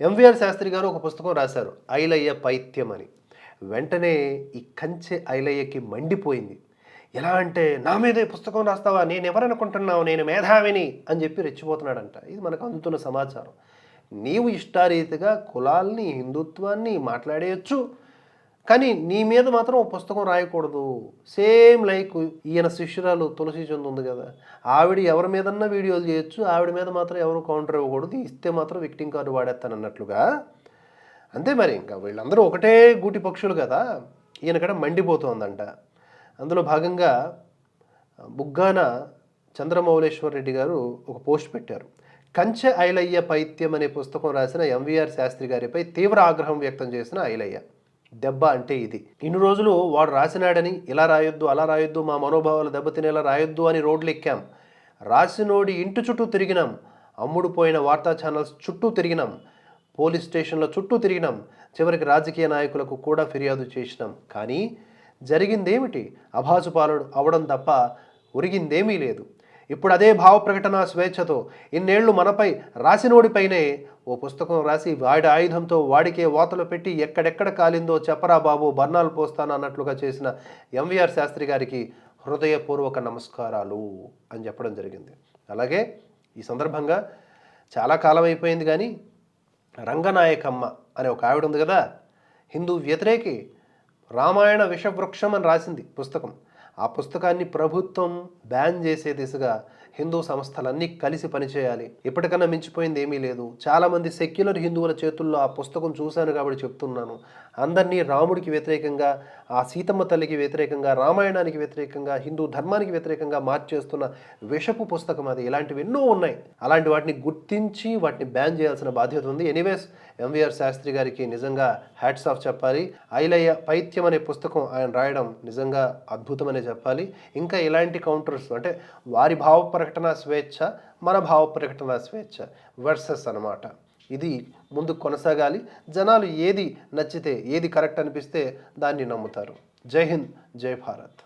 MVR Sastry గారు ఒక పుస్తకం రాశారు ఐలయ్య పైత్యం అని. వెంటనే ఈ కంచె ఐలయ్యకి మండిపోయింది. ఎలా అంటే నా మీదే పుస్తకం రాస్తావా? నేను ఎవరనుకుంటున్నావు నేను మేధావిని అని చెప్పి రెచ్చిపోతున్నాడంట. ఇది మనకు అందుతున్న సమాచారం. నీవు ఇష్టారీతిగా కులాల్ని హిందుత్వాన్ని మాట్లాడేయచ్చు కానీ నీ మీద మాత్రం ఓ పుస్తకం రాయకూడదు. సేమ్ లైక్ ఈయన శిష్యురాలు తులసి చంద్ ఉంది కదా ఆవిడ ఎవరి మీదన్నా వీడియోలు చేయొచ్చు ఆవిడ మీద మాత్రం ఎవరు కౌంటర్ ఇవ్వకూడదు ఇస్తే మాత్రం విక్టింగ్ కార్డు వాడేస్తాను అన్నట్లుగా. అంతే మరి ఇంకా వీళ్ళందరూ ఒకటే గూటి పక్షులు కదా ఈయనకడ మండిపోతోందంట. అందులో భాగంగా బుగ్గాన చంద్రమౌళేశ్వర్ రెడ్డి గారు ఒక పోస్ట్ పెట్టారు. కంచె ఐలయ్య పైత్యం అనే పుస్తకం రాసిన ఎంవీఆర్ శాస్త్రి గారిపై తీవ్ర ఆగ్రహం వ్యక్తం చేసిన ఐలయ్య. దెబ్బ అంటే ఇది. ఇన్ని రోజులు వాడు రాసినాడని ఇలా రాయొద్దు అలా రాయొద్దు మా మనోభావాలు దెబ్బతినేలా రాయొద్దు అని రోడ్లు ఎక్కాం. రాసినోడి ఇంటి చుట్టూ తిరిగినాం. అమ్ముడు పోయిన వార్తా ఛానల్స్ చుట్టూ తిరిగినాం. పోలీస్ స్టేషన్ల చుట్టూ తిరిగినాం. చివరికి రాజకీయ నాయకులకు కూడా ఫిర్యాదు చేసినాం. కానీ జరిగిందేమిటి? అభాసుపాలుడు అవడం తప్ప ఒరిగిందేమీ లేదు. ఇప్పుడు అదే భావ ప్రకటన స్వేచ్ఛతో ఇన్నేళ్ళు మనపై రాసినోడిపైనే ఓ పుస్తకం రాసి వాడి ఆయుధంతో వాడికే వాతలు పెట్టి ఎక్కడెక్కడ కాలిందో చెప్పరా బాబు బర్ణాలు పోస్తాను అన్నట్లుగా చేసిన ఎంవిఆర్ శాస్త్రి గారికి హృదయపూర్వక నమస్కారాలు అని చెప్పడం జరిగింది. అలాగే ఈ సందర్భంగా చాలా కాలం అయిపోయింది కానీ రంగనాయకమ్మ అనే ఒక ఆవిడ ఉంది కదా హిందూ వ్యతిరేకి రామాయణ విషవృక్షం అని రాసింది పుస్తకం. ఆ పుస్తకాన్ని ప్రభుత్వం బ్యాన్ చేసే దిశగా హిందూ సంస్థలన్నీ కలిసి పనిచేయాలి. ఇప్పటికన్నా మించిపోయింది ఏమీ లేదు. చాలామంది సెక్యులర్ హిందువుల చేతుల్లో ఆ పుస్తకం చూశాను కాబట్టి చెప్తున్నాను. అందరినీ రాముడికి వ్యతిరేకంగా ఆ సీతమ్మ తల్లికి వ్యతిరేకంగా రామాయణానికి వ్యతిరేకంగా హిందూ ధర్మానికి వ్యతిరేకంగా మార్చేస్తున్న విషపు పుస్తకం అది. ఇలాంటివి ఎన్నో ఉన్నాయి. అలాంటి వాటిని గుర్తించి వాటిని బ్యాన్ చేయాల్సిన బాధ్యత ఉంది. ఎనీవేస్ ఎంవీఆర్ శాస్త్రి గారికి నిజంగా హ్యాట్స్ ఆఫ్ చెప్పాలి. ఐలయ్య పైత్యం అనే పుస్తకం ఆయన రాయడం నిజంగా అద్భుతమనే చెప్పాలి. ఇంకా ఇలాంటి కౌంటర్స్ అంటే వారి భావ ప్రకటన స్వేచ్ఛ మన భావ ప్రకటన స్వేచ్ఛ వర్సెస్ అన్నమాట. ఇది ముందు కొనసాగాలి. జనాలు ఏది నచ్చితే ఏది కరెక్ట్ అనిపిస్తే దాన్ని నమ్ముతారు. జై హింద్ జై భారత్.